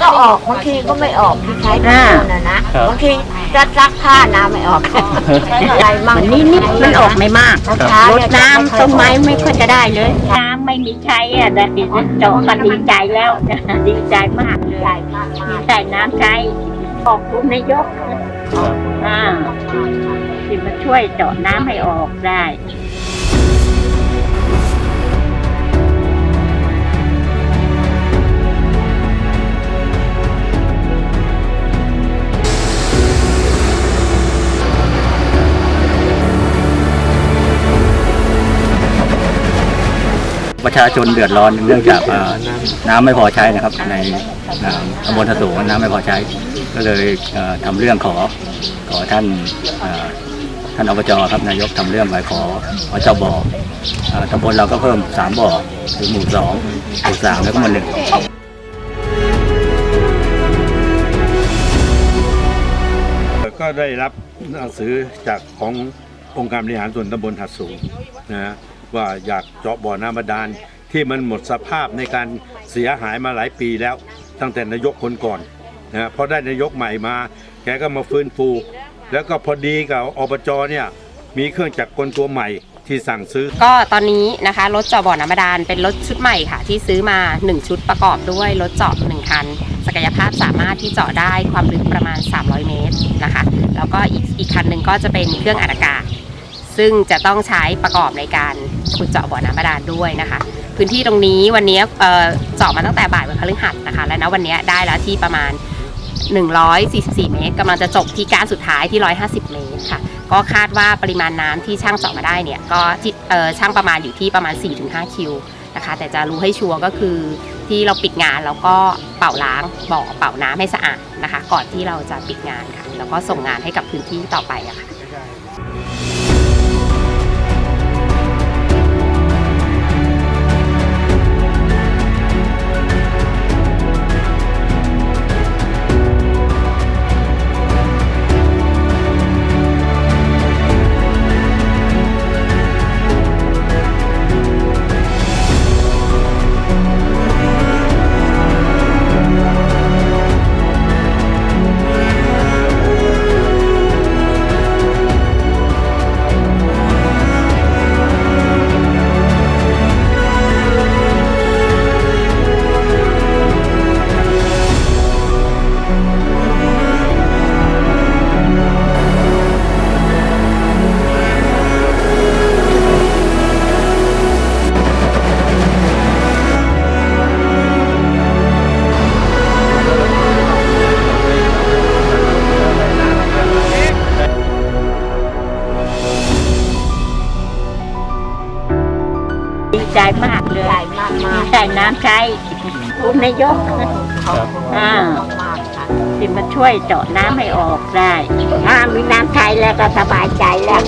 ก็ออกบางทีก็ไม่ออกที่ใช้ทุกคนนะนะครับบางทีจะซักผ้าน้ำไม่ออกอะไรมั่งมันนิดนิดมันออกไม่มากช้ารดน้ำต้นไม้ไม่ค่อยจะได้เลย น้ำไม่มีใช้อะแต่ดิฉันเจาะก็ดีใจแล้วดีใจมากเลยมีแต่น้ำใช้ขอบคุณนายกอ่าที่มาช่วยเจาะน้ำให้ออกได้ ประชาชนเดือดร้อนเนื่องจากน้ำไม่พอใช้นะครับ ในตำบลทะสูงน้ำไม่พอใช้ ก็เลยเอ่อทำเรื่องขอขอท่านท่านอบจครับนายกทำเรื่องไปขอขอเจ้าบ่อตำบลเราก็เพิ่มสามบ่อคือหมู่สองหมู่สามแล้วก็หมู่หนึ่งก็ได้รับหนังสือจากขององค์การบริหารส่วนตำบลหัดสูงนะ ว่าอยากเจาะบ่อน้ำบาดาลที่มันหมดสภาพในการเสียหายมาหลายปีแล้ว ตั้งแต่นายกคนก่อนนะพอได้นายกใหม่มา แกก็มาฟื้นฟู แล้วก็พอดีกับอบจเนี่ยมีเครื่องจักรกลตัวใหม่ที่สั่งซื้อ ก็ตอนนี้นะคะรถเจาะบ่อน้ำบาดาลเป็นรถชุดใหม่ค่ะ ที่ซื้อมา 1 ชุดประกอบด้วยรถเจาะ1คันศักยภาพสามารถที่เจาะได้ความลึกประมาณ 300 เมตรนะคะ แล้วก็อีกอีกคันหนึ่งก็จะเป็นเครื่องอัดอากาศ ซึ่งจะต้องใช้ประกอบในการขุดเจาะบ่อน้ำบาดาลด้วยนะคะ พื้นที่ตรงนี้วันนี้เจาะมาตั้งแต่บ่ายวันพฤหัสนะคะ และณวันนี้ได้แล้วที่ประมาณ 144 เมตรกำลังจะจบที่การสุดท้ายที่ 150 เมตรค่ะ ก็คาดว่าปริมาณน้ำที่ช่างเจาะมาได้เนี่ยก็ช่างประมาณอยู่ที่ประมาณ 4-5 คิวนะคะแต่จะรู้ให้ชัวร์ก็คือที่เราปิดงานแล้วก็เป่าล้างบ่อเป่าน้ำให้สะอาดนะคะ ก่อนที่เราจะปิดงานค่ะ แล้วก็ส่งงานให้กับพื้นที่ต่อไปอะค่ะ ดีใจมากเลยใหญ่มากมากมีแต่น้ำใช้คุณนายกขอบคุณอ่ามากๆค่ะที่มาช่วยเจาะน้ำให้ออกได้ ถ้ามีน้ำใช้แล้วก็สบายใจแล้ว